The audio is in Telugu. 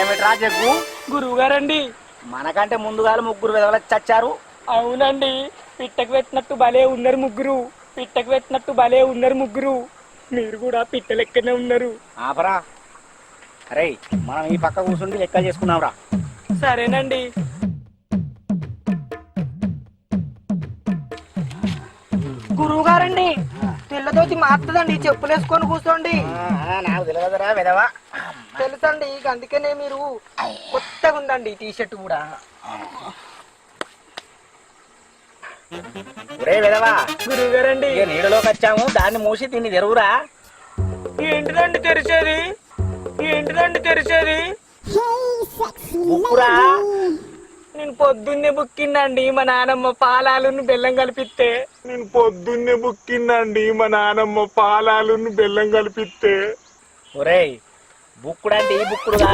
ఏమిట్రా జగ్గు గురువు గారండి మనకంటే ముందుగా ముగ్గురు విధవల చచ్చారు. అవునండి. పిట్టకు పెట్టినట్టు భలే ఉన్నారు ముగ్గురు. పిట్టకు పెట్టినట్టు భలే ఉన్నారు ముగ్గురు. మీరు కూడా పిట్ట లెక్కనే ఉన్నారు. ఆపరా. అరే మనం ఈ పక్క కూర్చుండి లెక్కలు చేసుకున్నాంరా. సరేనండి. మారుతుందండి. చెప్పులు వేసుకొని కూర్చోండి. నాకు తెలియదురా విధవా. తెలుసండి ఇక అందుకనే మీరు కొత్తగా ఉందండి టీ షర్ట్ కూడా. ఒరే విధవా గురువు గారండి. నీడలోకి వచ్చాము. దాన్ని మూసి దీన్ని తెరువురా. ఏంటిదండి తెరిచేది? ఏంటిదండి తెరిచేది? ముక్కురా. నేను పొద్దున్నే బుక్కిందండి మా నానమ్మ పాలాలను బెల్లం కలిపిస్తే నేను పొద్దున్నే బుక్కిందండి మా నానమ్మ పాలాలను బెల్లం కలిపిస్తే ఒరేయ్ బుక్కుడు అంటే ఈ బుక్కుడు కాదు.